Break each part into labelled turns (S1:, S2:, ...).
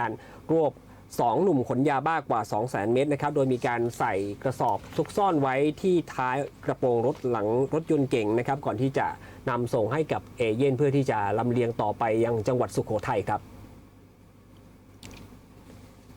S1: การรวบ2 หนุ่มขนยาบ้ากว่า 2 0 0 0 0 เม็ดนะครับ โดยมีการใส่กระสอบซุกซ่อนไว้ที่ท้ายกระโปรงรถหลังรถยนต์เก่งนะครับ ก่อนที่จะนำส่งให้กับเอเย่นเพื่อที่จะลำเลียงต่อไปยังจังหวัดสุโขทัยครับ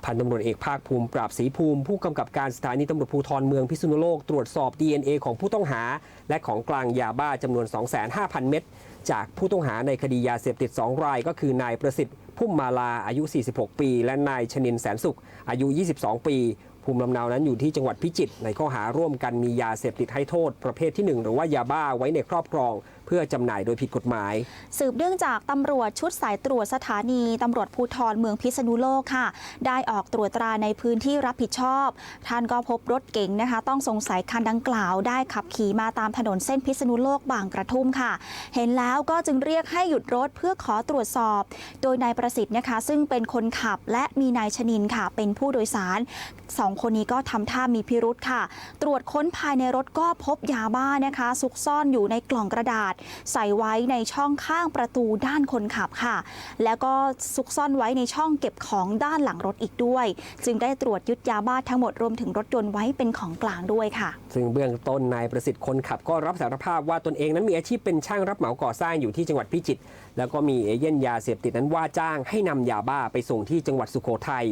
S1: พันตำรวจเอกภาคภูมิปราบศรีภูมิ ผู้กำกับการสถานีตำรวจภูธรเมืองพิษณุโลกตรวจสอบ DNA ของผู้ต้องหา และของกลางยาบ้าจำนวน 25,000 เม็ดจากผู้ต้องหาในคดียาเสพติด 2 รายก็คือนายประสิทธิ์ พุ่มมาลาอายุ 46 ปี และนายชนินแสนสุข อายุ 22 ปี ภูมิลำเนานั้นอยู่ที่จังหวัดพิจิตรในข้อหาร่วมกันมียาเสพติดให้โทษประเภทที่ 1 หรือว่ายาบ้าไว้ในครอบครอง พื่อจำหน่ายโดยผิดกฎหมาย
S2: สืบเนื่องจากตำรวจชุดสายตรวจสถานีตำรวจภูธรเมืองพิษณุโลกค่ะ ได้ออกตรวจตราในพื้นที่รับผิดชอบ ท่านก็พบรถเก๋งนะคะ ต้องสงสัยคันดังกล่าวได้ขับขี่มาตามถนนเส้นพิษณุโลกบางกระทุ่มค่ะ เห็นแล้วก็จึงเรียกให้หยุดรถเพื่อขอตรวจสอบ โดยนายประสิทธิ์นะคะ ซึ่งเป็นคนขับและมีนายชนินค่ะ เป็นผู้โดยสารสองคนนี้ก็ทำท่ามีพิรุธค่ะ ตรวจค้นภายในรถก็พบยาบ้านะคะ ซุกซ่อนอยู่ในกล่องกระดาษใส่ไว้ในช่องข้างประตูด้านคนขับค่ะ แล้วก็ซุกซ่อนไว้ในช่องเก็บของด้านหลังรถอีกด้วย จึงได้ตรวจยึดยาบ้าทั้งหมดรวมถึงรถยนต์ไว้เป็นของกลางด้วยค่ะ
S1: ซึ่งเบื้องต้นนายประสิทธิ์คนขับก็รับสารภาพว่าตนเองนั้นมีอาชีพเป็นช่างรับเหมาก่อสร้างอยู่ที่จังหวัดพิจิตรแล้วก็มีเอเย่นยาเสพติดนั้นว่าจ้างให้นำยาบ้าไปส่งที่จังหวัดสุโขทัย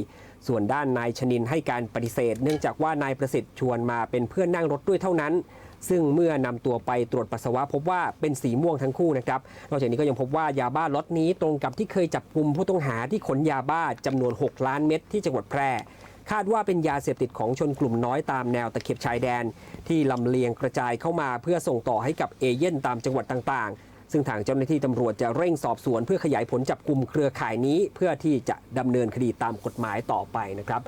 S1: ส่วนด้านนายชนินให้การปฏิเสธ เนื่องจากว่านายประสิทธิ์ชวนมาเป็นเพื่อนนั่งรถด้วยเท่านั้น ซึ่งเมื่อนำตัวไปตรวจปัสสาวะพบว่าเป็นสีม่วงทั้งคู่นะครับนอกจากนี้ก็ยังพบว่ายาบ้าล็อตนี้ตรงกับที่เคยจับกลุ่มผู้ต้องหาที่ขนยาบ้าจำนวน 6 ล้านเม็ดที่จังหวัดแพร่คาดว่าเป็นยาเสพติดของชนกลุ่มน้อยตามแนวตะเข็บชายแดน ที่ลำเลียงกระจายเข้ามาเพื่อส่งต่อให้กับเอเย่นตามจังหวัดต่างๆ ซึ่งทางเจ้าหน้าที่ตำรวจจะเร่งสอบสวน เพื่อขยายผลจับกลุ่มเครือข่ายนี้ เพื่อที่จะดำเนินคดีตามกฎหมายต่อไปนะครับ